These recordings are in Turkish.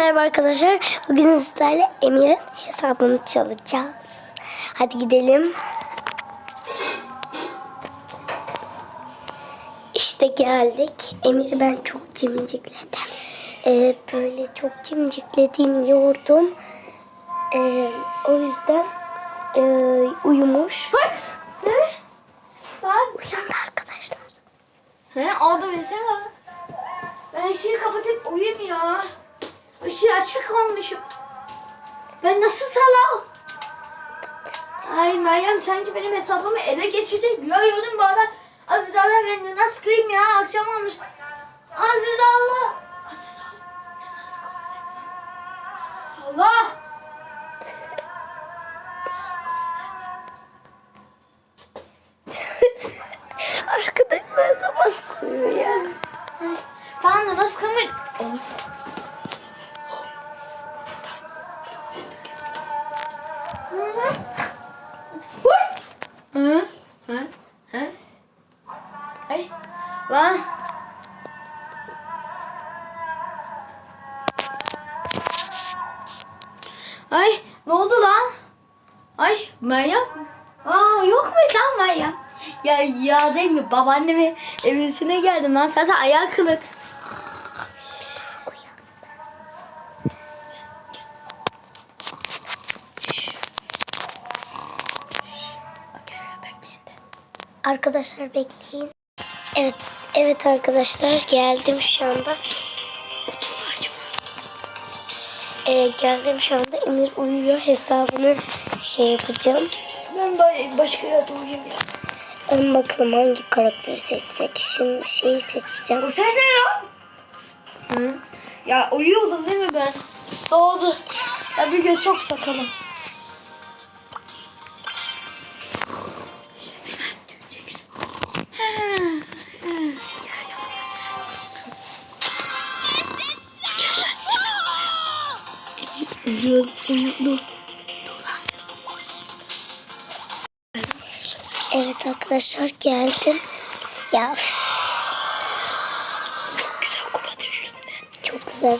merhaba arkadaşlar. Bugün sizlerle Emir'in hesabını çalacağız. Hadi gidelim. İşte geldik. Emir'i ben çok cimcikledim. Ee, böyle çok cimcikledim, yordum. Ee, o yüzden e, uyumuş. Uyandı arkadaşlar. He orada birisi var. Ben ışığı kapatıp uyuyayım ya. Işığı açık kalmışım. Ben nasıl salam? Ay Meryem sanki benim hesabımı ele geçirdi. Görüyordum bu arada. Aziz Allah ben nasıl kıyım ya akşam olmuş. Aziz Allah. Aziz Allah. Nasıl Aziz Allah. Arkadaşlar namaz kılıyor ya. Tamam da nasıl kılmış? Babaannemin evinsine geldim lan. Sen sen ayağı kılık. Arkadaşlar bekleyin. Evet, evet arkadaşlar geldim şu anda. Ee, geldim şu anda. Emir uyuyor. Hesabını şey yapacağım. Ben başka yerde uyuyayım ya. Ben bakalım hangi karakteri seçsek. Şimdi şeyi seçeceğim. Bu ses ne lan? Hı? Ya uyuyordum değil mi ben? Doğdu. Ya bir göz çok sakalım. Uyudu. Evet arkadaşlar geldim. Ya Çok güzel kupa düştüm ben. çok güzel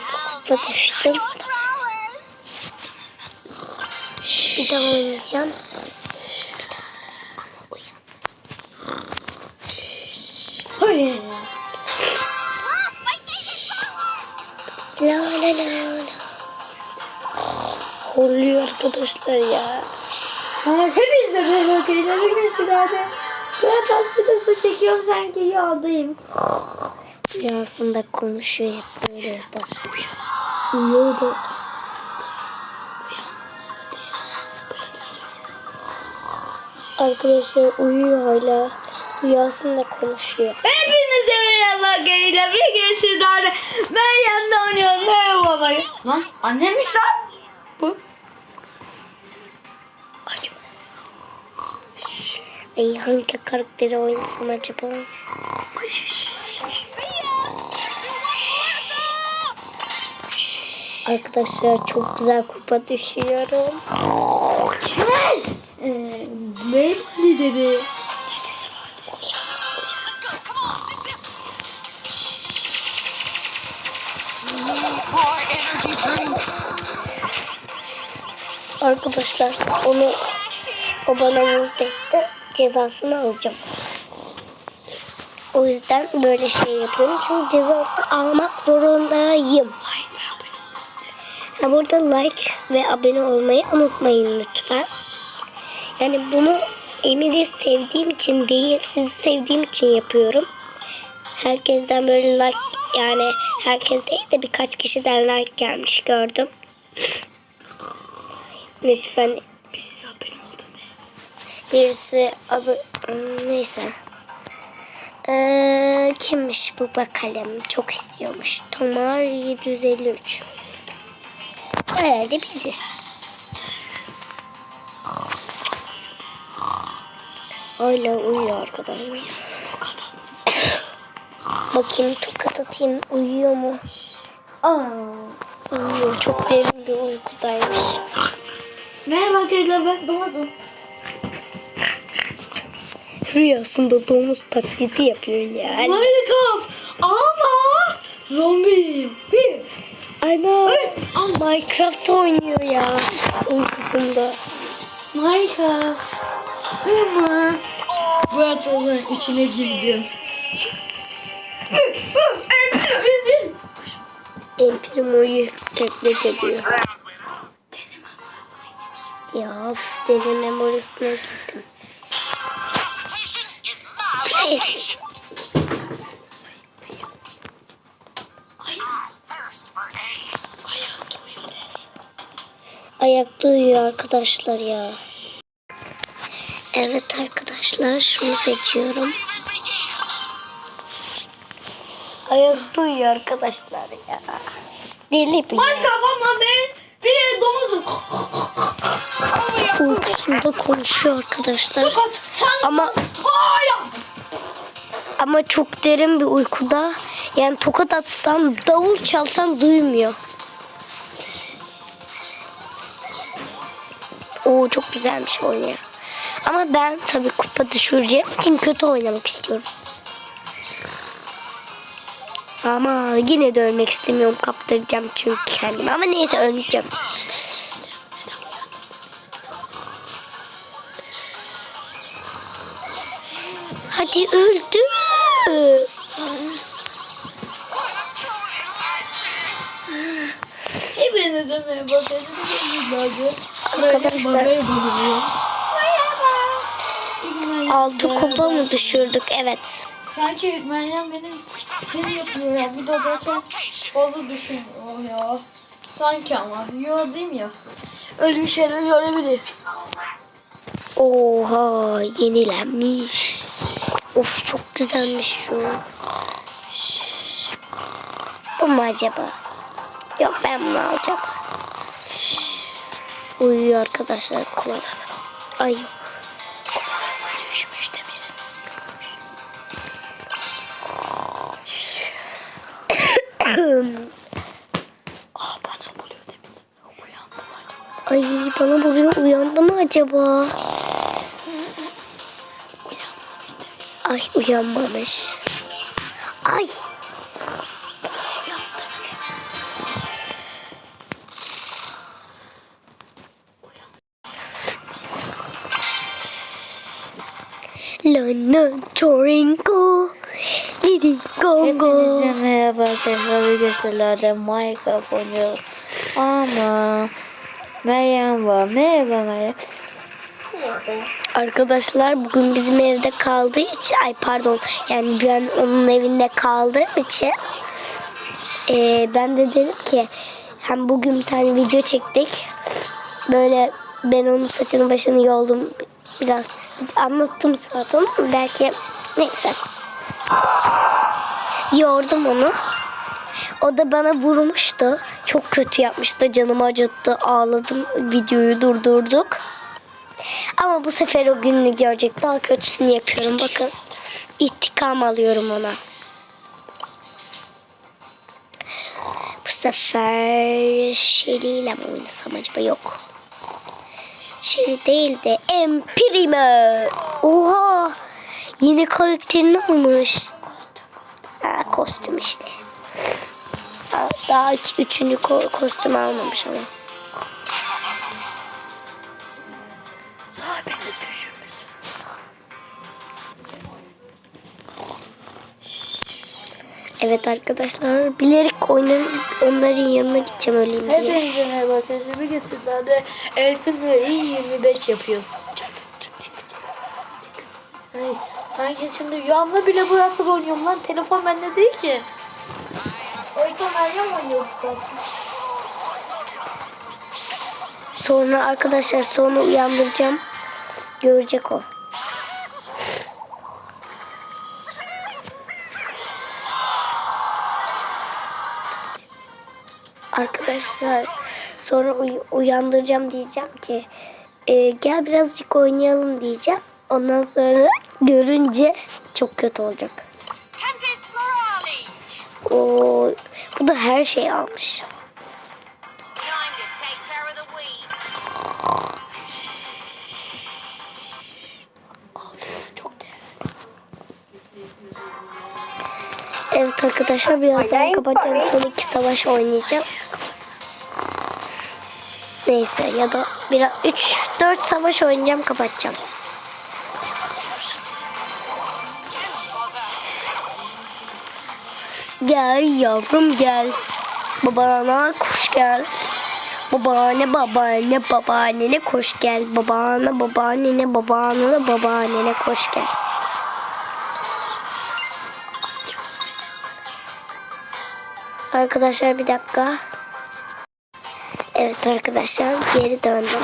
kupa düştüm. Bir daha oynayacağım. La la la la. Horluyor arkadaşlar ya. Ha, hepiniz de bakıyorlar. Hepiniz de böyle. Ben tatlı da çekiyorum sanki yağdayım. Rüyasında konuşuyor hep böyle yapar. Uyuyor da. Arkadaşlar uyuyor hala. Rüyasında konuşuyor. Hepinize merhaba geyler. Bir sizlerle ben yanında oynuyorum. Merhaba. Lan annemmiş lan. Bu. Ay hangi karakteri oynasam acaba? Arkadaşlar çok güzel kupa düşüyorum. Kemal. Ee, dedi. Arkadaşlar onu o bana vurdu etti. Cezasını alacağım. O yüzden böyle şey yapıyorum. Çünkü cezasını almak zorundayım. Ha, burada like ve abone olmayı unutmayın lütfen. Yani bunu Emir'i sevdiğim için değil, sizi sevdiğim için yapıyorum. Herkesten böyle like yani herkes değil de birkaç kişiden like gelmiş gördüm. Lütfen birisi abi neyse. Ee, kimmiş bu bakalım? Çok istiyormuş. Tomar 753. Herhalde biziz. Hala uyuyor arkadaşlar. Bakayım tokat atayım. Uyuyor mu? Aa. Uyuyor. Çok derin bir uykudaymış. Merhaba arkadaşlar ben Domuz'um. Rüyasında domuz taklidi yapıyor ya. Minecraft ama. Bir. Ana Minecraft oynuyor ya uykusunda. Minecraft. Ama bu atalığın içine girdim. Empirim uyuyor teknik ediyor. Ya deneme memorasına gittim. Aid. Ayakta uyuyor arkadaşlar ya. Evet arkadaşlar şunu seçiyorum. Ayakta uyuyor arkadaşlar ya. Deli bir ya. Kafama ben bir domuzum. Uykusunda konuşuyor arkadaşlar. Ama ama çok derin bir uykuda. Yani tokat atsam, davul çalsam duymuyor. Oo çok güzelmiş oynuyor. Ama ben tabii kupa düşüreceğim için kötü oynamak istiyorum. Ama yine de ölmek istemiyorum. Kaptıracağım çünkü kendimi. Ama neyse ölmeyeceğim. Hadi öldü. Hepinize merhaba. Arkadaşlar. 6 kupa mı düşürdük? Evet. Sanki Meryem benim seni yapıyor ya. Bu da zaten fazla düşünüyor ya. Sanki ama. Yo değil mi ya? Öyle bir şeyler görebilir. Oha yenilenmiş. Of çok güzelmiş şu. Bu mu acaba? Yok ben bunu alacağım. Uyuyor arkadaşlar kovada. Ay kovada düşmüş demiş. Aa bana buluyor demin. Uyandım acaba. Ay bana vuruyor uyandı mı acaba? Ay uyanmamış. Ay. Lana Torinko Lidi Gongo Hepinize merhaba arkadaşlar. Videolarda Minecraft oynuyoruz. Ama Meryem var. Merhaba Meryem. Arkadaşlar bugün bizim evde kaldığı için ay pardon yani ben onun evinde kaldığım için eee, ben de dedim ki hem bugün bir tane video çektik. Böyle ben onun saçını başını yoldum biraz anlattım zaten belki neyse. Yordum onu. O da bana vurmuştu. Çok kötü yapmıştı canımı acıttı ağladım videoyu durdurduk ama bu sefer o gününü görecek. Daha kötüsünü yapıyorum. Bakın. İntikam alıyorum ona. Bu sefer Shelly mi oynasam acaba? Yok. Shelly değil de Empirime. Oha. Yeni karakterini almış. Ha, kostüm işte. Ha, Daha iki, üçüncü ko- kostüm almamış ama. Evet arkadaşlar bilerek oynan onların yanına gideceğim öleyim diye. Hepinize merhaba arkadaşlar. Bir sizlerde Elfin ve iyi 25 yapıyorsun. Ay, sanki şimdi rüyamda bile bu nasıl oynuyorum lan. Telefon bende değil ki. O yüzden Meryem oynuyor zaten. Sonra arkadaşlar sonra uyandıracağım. Görecek o. Arkadaşlar sonra uy- uyandıracağım diyeceğim ki e, gel birazcık oynayalım diyeceğim. Ondan sonra görünce çok kötü olacak. O bu da her şeyi almış. Çok. Evet arkadaşlar birazdan kapatacağım. Son iki savaş oynayacağım. Neyse ya da biraz 3 4 savaş oynayacağım kapatacağım. Gel yavrum gel. Babana koş gel. Babaanne babaanne babaannene koş gel. Babana babaannene babaannene babaannene koş gel. Arkadaşlar bir dakika. Evet arkadaşlar geri döndüm.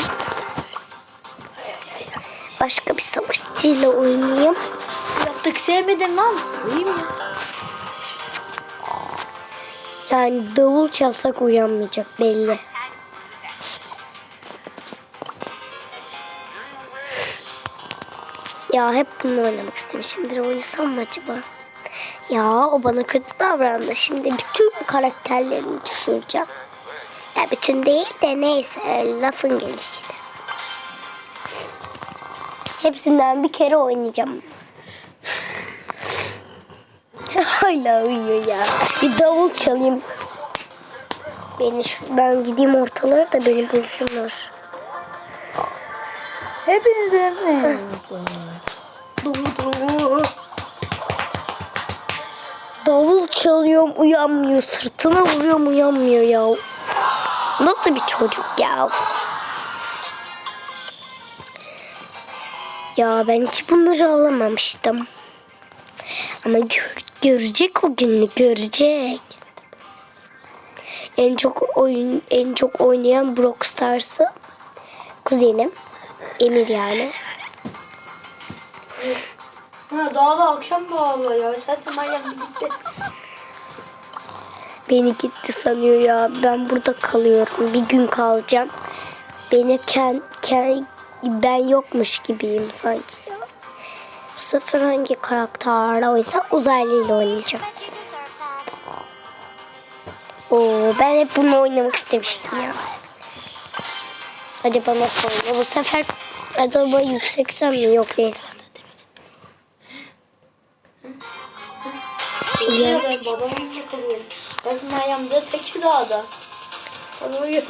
Başka bir savaşçıyla oynayayım. Yaptık sevmedim lan. İyi mi? Yani davul çalsak uyanmayacak belli. Ya hep bunu oynamak istemişimdir. Oynasam mı acaba? Ya o bana kötü davrandı. Şimdi bütün karakterlerini düşüreceğim. Ya bütün değil de neyse lafın gelişiyle. Hepsinden bir kere oynayacağım. Hala uyuyor ya. Bir davul çalayım. Beni şu, ben gideyim ortalara da beni bulsunlar. Hepinize? Davul çalıyorum uyanmıyor. Sırtına vuruyorum uyanmıyor ya. Nasıl bir çocuk ya? Ya ben hiç bunları alamamıştım. Ama gör- görecek o günü görecek. En çok oyun en çok oynayan Brock Stars'ı kuzenim Emir yani. Ha daha da akşam bağlı ya. Zaten manyak gitti. Beni gitti sanıyor ya. Ben burada kalıyorum. Bir gün kalacağım. Beni ken, ken, ben yokmuş gibiyim sanki ya. Bu sefer hangi karakterle oynasam uzaylıyla oynayacağım. Oo, ben hep bunu oynamak istemiştim ya. Acaba nasıl oynuyor? Bu sefer acaba yükseksem mi? Yok neyse. Ya ben babamın yakalıyorum. Resmen ayağımda Tekirdağ'da. Bana uyuyor.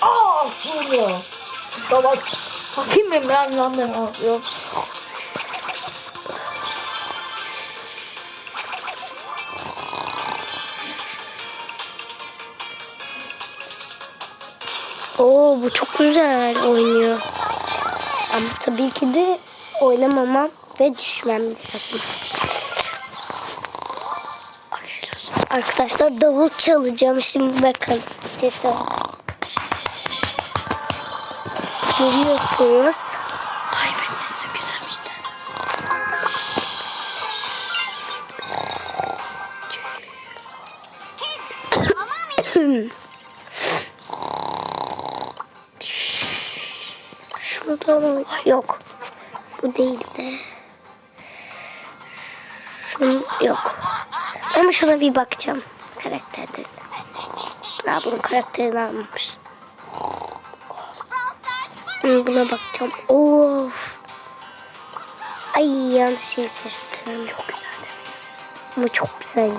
Aa sonra. Baba. Bakayım ben ben lan ben ağlıyorum. Oo bu çok güzel oynuyor. Ama tabii ki de oynamamam ve düşmem lazım. Arkadaşlar davul çalacağım şimdi bakın sesi. Görüyorsunuz. Ay benim sesim güzelmiş de. Şurada mı? Yok. Bu değil de. Şunun yok. Ama şuna bir bakacağım. Karakterlerine. Aa bunun karakterini almamış. Buna bakacağım. Of. Ay yanlış şey seçtim. Çok güzel. Ama çok güzel ya.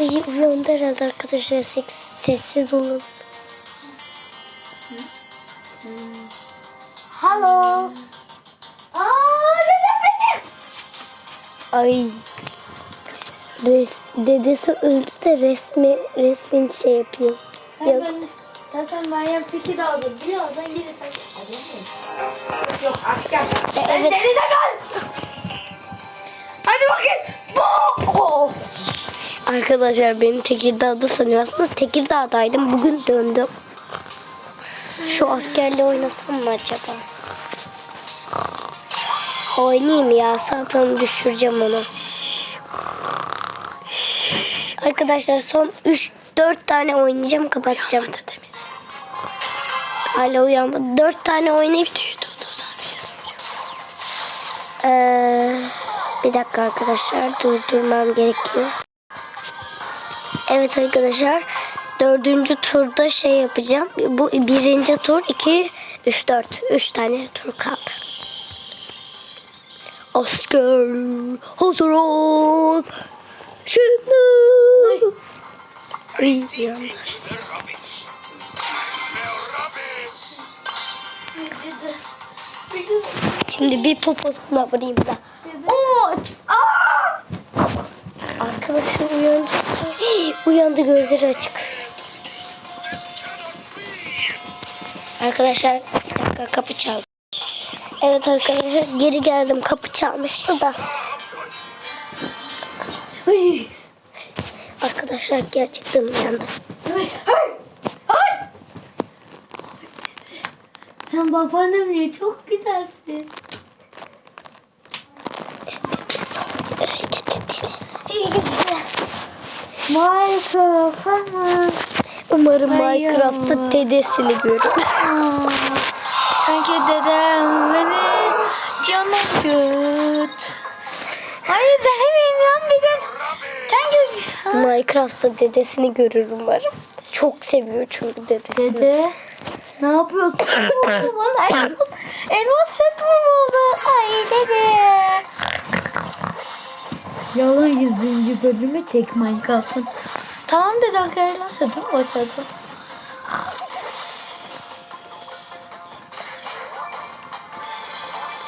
Ay uyandı herhalde arkadaşlar. Seks, sessiz olun. Hello. Ay. Res, dedesi öldü de resmi resmin şey yapıyor. Ay Yok. ben, zaten ben yap Tekirdağ'da. Birazdan gelirsen. Yok yok akşam. Evet. Denize gel. Hadi bakayım. Bu. Oh. Arkadaşlar beni Tekirdağ'da sanıyor. Aslında Tekirdağ'daydım. Bugün döndüm. Şu askerle oynasam mı acaba? Oynayayım ya. Zaten düşüreceğim onu. Arkadaşlar son 3 4 tane oynayacağım kapatacağım. Hala uyanmadı. 4 tane oynayıp Ee, bir dakika arkadaşlar durdurmam gerekiyor. Evet arkadaşlar dördüncü turda şey yapacağım. Bu birinci tur 2, 3, 4. 3 tane tur kaldı. Asker hazır ol. Şimdi. Ay, yandı. Şimdi bir poposuna vurayım da. Ot. Arkadaşım uyandı. Uyandı gözleri açık. Arkadaşlar bir dakika kapı çaldı. Evet arkadaşlar geri geldim kapı çalmıştı da. Arkadaşlar gerçekten uyandı. Sen babaannemle çok güzelsin. Gitti. Minecraft'a Umarım Minecraft'ta dedesini görür. Sanki dedem beni canım göt. Hayır denemeyeyim lan bir gün. Sen gö- Minecraft'ta dedesini görür umarım. Çok seviyor çünkü dedesini. Dede ne yapıyorsun? Bana elmas, elmas set mi buldu? Ay dede. Yalan yüzüncü bölümü çek Minecraft'ın. Tamam dede arkadaşlar elmas setim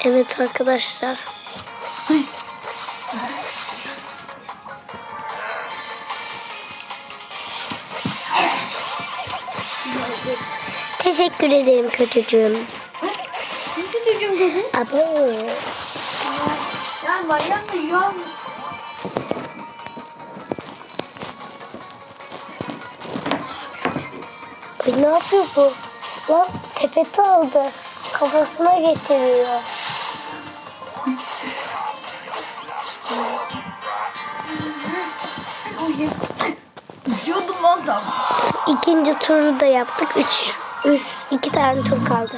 Evet arkadaşlar. Teşekkür ederim kötücüğüm. Çocuğum dedi? Abo. Yani bayram da. Ay ne yapıyor bu? Lan sepeti aldı. Kafasına getiriyor. İkinci turu da yaptık. Üç, üç, iki tane tur kaldı.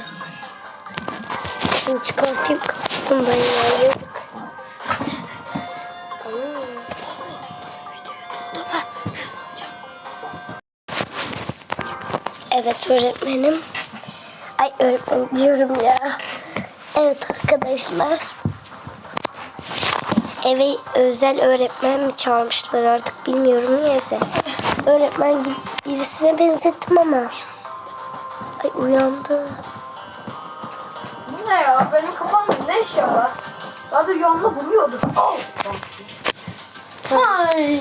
Şimdi çıkartayım kafasından ya. Yok. Evet öğretmenim. Ay öğretmenim diyorum ya. Evet arkadaşlar. Eve özel öğretmen mi çağırmışlar artık bilmiyorum neyse. Öğretmen gibi birisine benzettim ama. Ay uyandı. Bu ne ya? Benim kafamda ne iş yapar? Daha da yağmla buluyordur. Oh. Ay.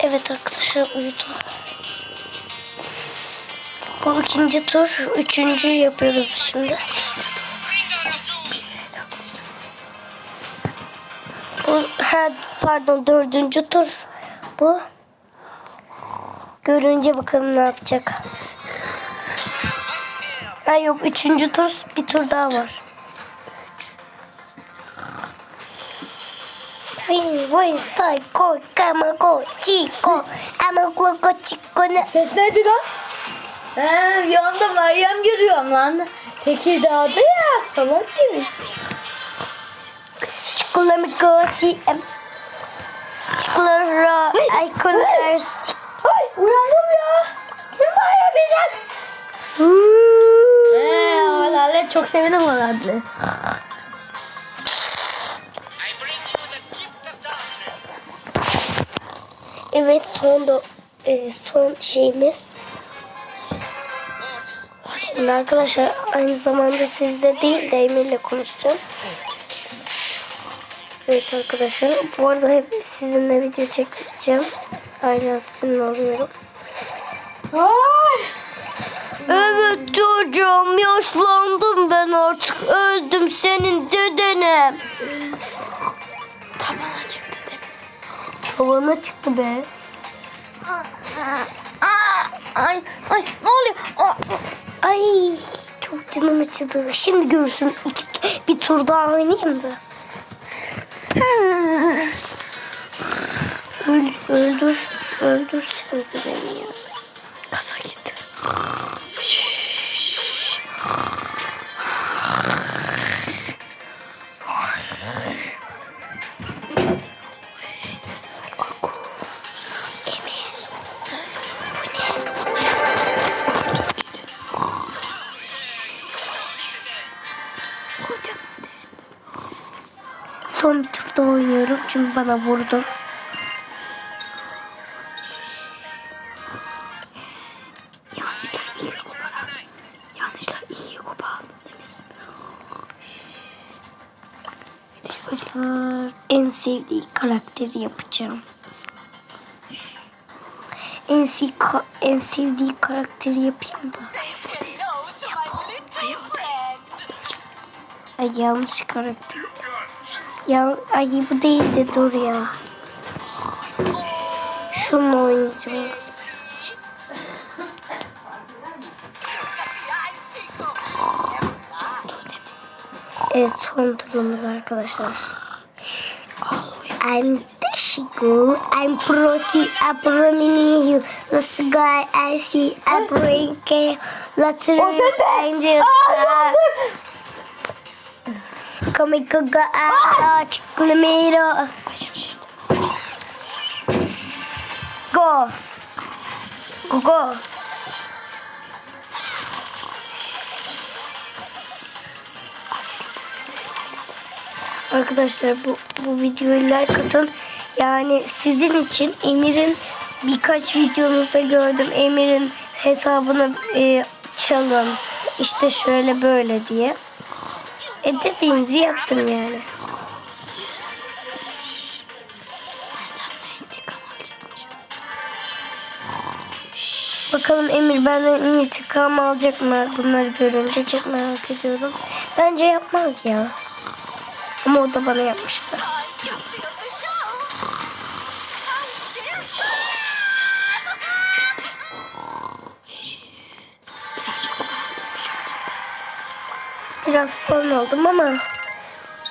Evet arkadaşlar uyudu. Bu ikinci tur. Üçüncü yapıyoruz şimdi. Bu, ha, pardon dördüncü tur. Bu. Görünce bakalım ne yapacak. Ha yok üçüncü tur. Bir tur daha var. Vay psycho kamago chico amago chico ne Ses neydi lan? He bir anda Meryem görüyorum lan. Tekirdağ'da ya salak gibi. Çikolamigo CM Çikolara Aykolar Ay uyandım ya. Kim çok Alalet. I bring you the gift of darkness. Evet son da e, son şeyimiz. Şimdi arkadaşlar aynı zamanda sizde değil de Emir'le konuşacağım. Evet arkadaşlar bu arada hep sizinle video çekeceğim. Sizinle oluyorum. Ay. Evet çocuğum yaşlandım ben artık öldüm senin dedenim. Tabana çıktı demesin. Tavana çıktı be. Ay ay ne oluyor? Ay çok canım acıdı. Şimdi görürsün iki, bir tur daha oynayayım da. Öl, öldür, öldürsenize beni ya. Gaza git. Bu ne? tarafta oynuyorum çünkü bana vurdu. En sevdiği karakteri yapacağım. En, se- en sevdiği karakteri yapayım friend. Ay yanlış karakter. Ya ay bu değil de dur ya. Şunu oynayacağım. Evet son turumuz arkadaşlar. I'm Dashiko. I'm Prosi. I promise you. The sky I see. I bring care. Lots of you. Come and go, go out. Chiclamero. Go. Go, go. Arkadaşlar bu, bu videoyu like atın. Yani sizin için Emir'in birkaç videomuzda gördüm. Emir'in hesabını e, çalın. İşte şöyle böyle diye. E dediğinizi yaptım yani. Bakalım Emir benden intikam alacak mı? Bunları görünce çok merak ediyorum. Bence yapmaz ya. Ama o da bana yapmıştı. Biraz form oldum ama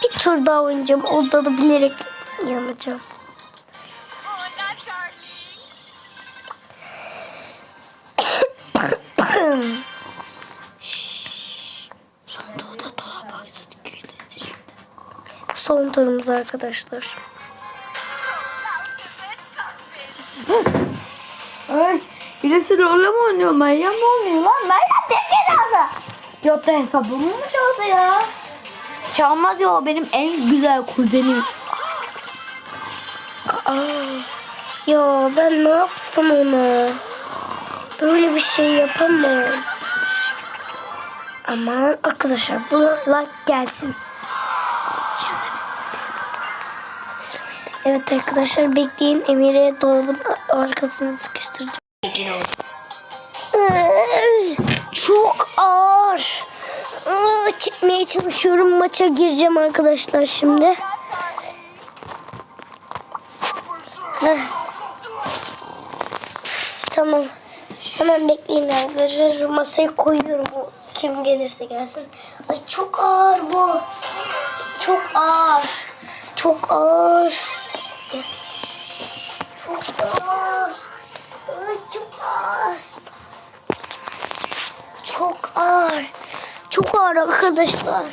bir tur daha oynayacağım. Orada da bilerek yanacağım. Son turumuz arkadaşlar. Ay, birisi rolle mi oynuyor? Meryem mi oynuyor lan? Meryem tepki aldı. Yok da hesabımı mı çaldı ya? Çalma diyor benim en güzel kuzenim. Aa, ya ben ne yaptım ona? Böyle bir şey yapamam. Aman arkadaşlar bu like gelsin. Evet arkadaşlar bekleyin Emir'e dolabın arkasını sıkıştıracağım. Çok ağır. Çıkmaya çalışıyorum. Maça gireceğim arkadaşlar şimdi. Tamam. Hemen bekleyin arkadaşlar. Şu masayı koyuyorum. Kim gelirse gelsin. Ay çok ağır bu. Çok ağır. Çok ağır. Çok ağır. Çok ağır. Çok ağır. Çok ağır arkadaşlar.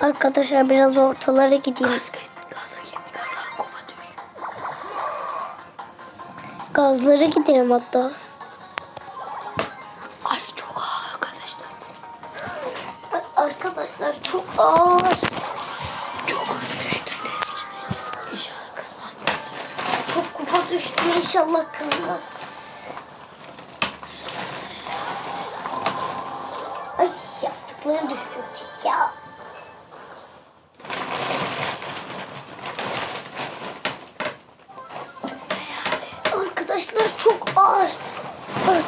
Arkadaşlar biraz ortalara gideyim. Gazlara gidelim hatta. Arkadaşlar çok ağır. Çok ağır düştü. İnşallah kızmaz. Çok kupa düştü inşallah kızmaz. Ay yastıkları düşürecek ya. Arkadaşlar çok ağır.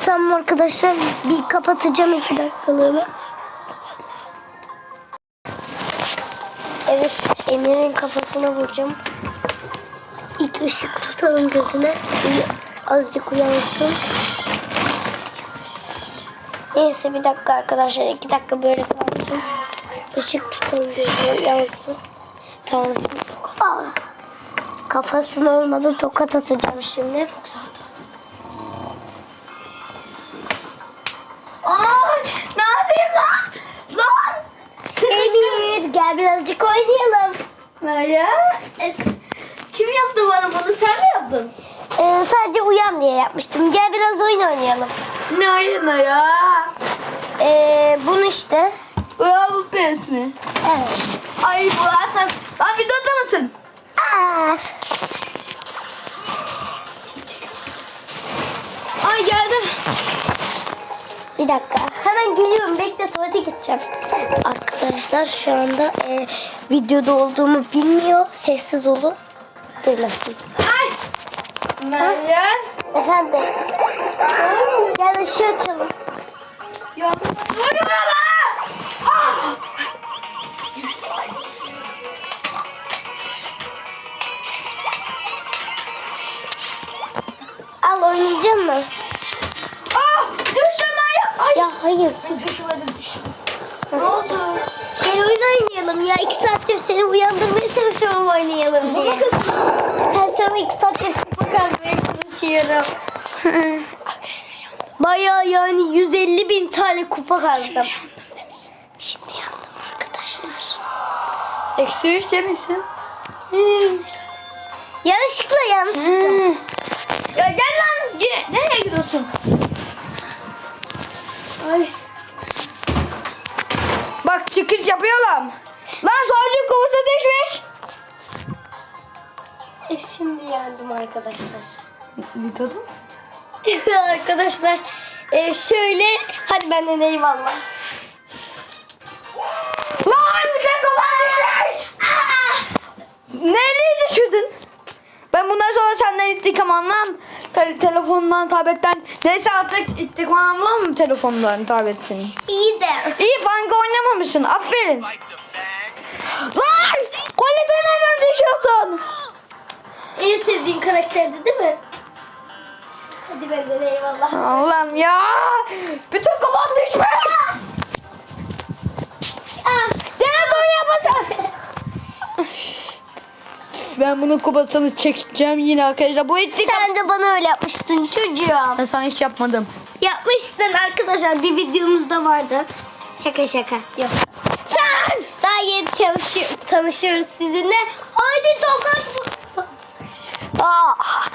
Tamam arkadaşlar bir kapatacağım iki dakikalığını. Emir'in kafasına vuracağım. İlk ışık tutalım gözüne. Azıcık uyansın. Neyse bir dakika arkadaşlar. iki dakika böyle kalsın. Işık tutalım gözüne uyansın. Tamam. Aa, kafasına olmadı tokat atacağım şimdi. Ay neredeyim lan? Lan! Emir gel birazcık oynayalım. Meryem. es- Kim yaptı bana bunu? Sen mi yaptın? Ee, sadece uyan diye yapmıştım. Gel biraz oyun oynayalım. Ne oyunu ya? Ee, bunu işte. Bravo pes mi? Evet. Ay bu zaten. Lan videoda mısın? Aa, bir dakika. Hemen geliyorum. Bekle tuvalete gideceğim. Arkadaşlar şu anda e, videoda olduğumu bilmiyor. Sessiz olun. Duymasın. Ay. Meryem. Efendim. Gel ışığı açalım. Et. Vurma iki saattir seni uyandırmaya çalışıyorum oynayalım diye. Ben sana iki saattir kupa kazmaya çalışıyorum. Baya yani 150 bin tane kupa kazdım. Şimdi yandım arkadaşlar. Eksi üç yemişsin. Yanlışlıkla yanlışlıkla. Ya gel lan. Nereye gidiyorsun? Ay. Bak çıkış yapıyorlar. Lan sadece kovuza düşmüş. E, şimdi yandım arkadaşlar. Videoda mısın? arkadaşlar e, şöyle hadi benden eyvallah. Lan bize kovan düşmüş. Nereye düşürdün? Ben bundan sonra senden intikam almam. Te- telefondan, tabletten. Neyse artık intikam almam mı telefondan, tabletten? İyi de. İyi banka oynamamışsın. Aferin. Lan! Kolye'den neden düşüyorsun? En sevdiğin karakterdi değil mi? Hadi benden eyvallah. Allah'ım ya. Bütün kafam düşmüş. Ah, Neden böyle yapasın? Ben bunun kupasını çekeceğim yine arkadaşlar. Bu intikam. sen de bana öyle yapmıştın çocuğum. Ben sana hiç yapmadım. Yapmışsın arkadaşlar bir videomuzda vardı. Şaka şaka. Yok. Sen! Daha yeni çalışıyor, tanışıyoruz sizinle. Haydi tokat vur. Ah!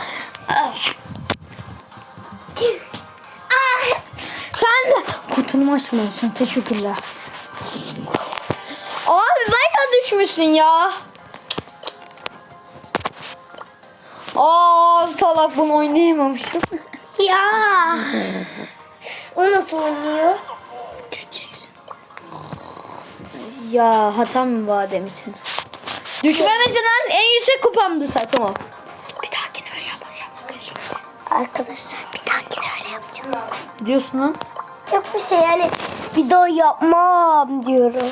Ah. Sen de kutunumu açmıyorsun. Teşekkürler. Abi bayağı düşmüşsün ya. Aa salak bunu oynayamamışsın. Ya. O nasıl oynuyor? Ya hata mı var demişsin. Düşmemesin lan en yüksek kupamdı zaten o. Bir dahakine öyle yapacağım. Arkadaşlar bir dahakine öyle yapacağım. Diyorsun lan. Yok bir şey yani video yapmam diyorum.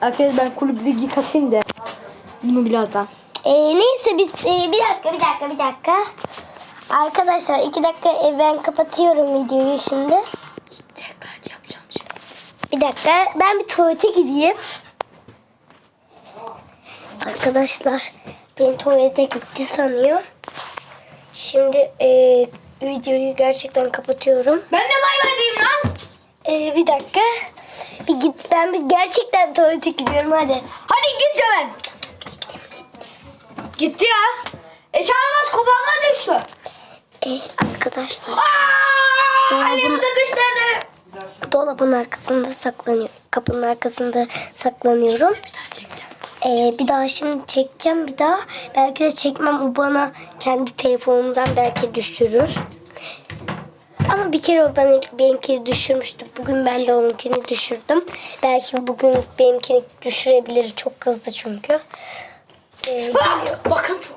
Arkadaşlar ben kulüp ligi kasayım da. Bunu birazdan. Ee, neyse biz e, bir dakika bir dakika bir dakika. Arkadaşlar iki dakika e, ben kapatıyorum videoyu şimdi. Tekrar yapacağım şimdi. Bir dakika ben bir tuvalete gideyim. Arkadaşlar ben tuvalete gitti sanıyor. Şimdi e, videoyu gerçekten kapatıyorum. Ben de bay bay diyeyim lan. E, bir dakika. Bir git ben bir gerçekten tuvalete gidiyorum hadi. Hadi git hemen. Gitti ya. E çağırmaz kupama düştü. E, arkadaşlar Aa! Dolabın- Elim sıkıştırdı. Dolabın arkasında saklanıyor. Kapının arkasında saklanıyorum. Ee, bir daha şimdi çekeceğim bir daha. Belki de çekmem o bana kendi telefonumdan belki düşürür. Ama bir kere o bana benimkini düşürmüştü. Bugün ben de onunkini düşürdüm. Belki bugün benimkini düşürebilir. Çok hızlı çünkü. Ee, geliyor.